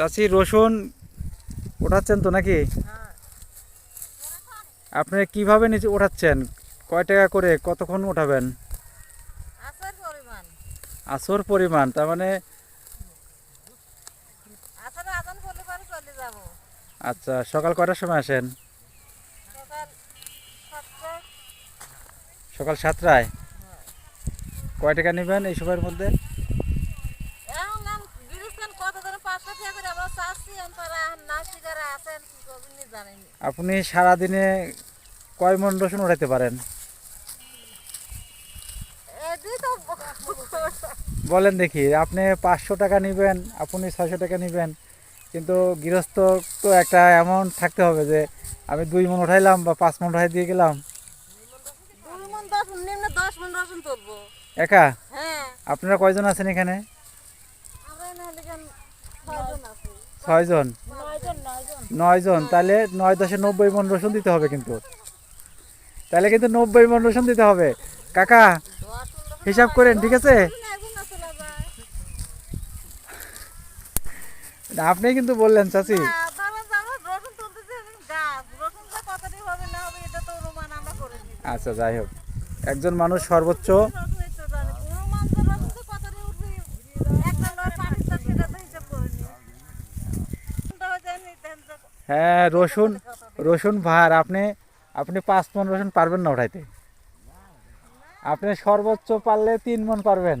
চাচি রসুন ওঠাচ্ছেন তো নাকি? আপনি কীভাবে নিচে ওঠাচ্ছেন? কয় টাকা করে? কতক্ষণ ওঠাবেন? আসর পরিমাণ। তার মানে আচ্ছা সকাল কয়টার সময় আসেন? সকাল সকাল সাতটায়? কয় টাকা নেবেন এই সময়ের মধ্যে এখন নাম গিরিস্তান কত ধরে পাঁচশো টাকা করে আমরা চাচ্ছি এখন তারা এখন না শিকারে আছেন কি করবেন নি জানেনি আপনি সারাদিনে কয় মন রসুন উঠাইতে পারেন? বলেন দেখি আপনি পাঁচশো টাকা নেবেন আপনি ছয়শো টাকা নেবেন কিন্তু গৃহস্থ তো একটা অ্যামাউন্ট থাকতে হবে যে আমি দুই মন উঠাইলাম বা পাঁচ মন উঠাই দিয়ে গেলাম। একা? হ্যাঁ। আপনারা কয়জন আছেন এখানে? ছয়জন? নয়জন তাহলে নয় দশে নব্বই মন রসুন দিতে হবে কিন্তু। তাহলে কিন্তু নব্বই মন রসুন দিতে হবে। কাকা হিসাব করেন ঠিক আছে? আপনি কিন্তু বললেন চাচি। আচ্ছা যাই হোক। একজন মানুষ সর্বোচ্চ রসুনের তো জানি। অনুমান তো রসুন তো কতটি উঠবে, একটা লয় পানির চাষ সেটা তো হিসাব করে নিই। রসুনটা হয়ে যায় নি, দেন তো হ্যাঁ রসুন রসুন ভার। আপনি আপনি পাঁচ মন রসুন পারবেন না উঠাইতে আপনি সর্বোচ্চ পারলে তিন মন পারবেন।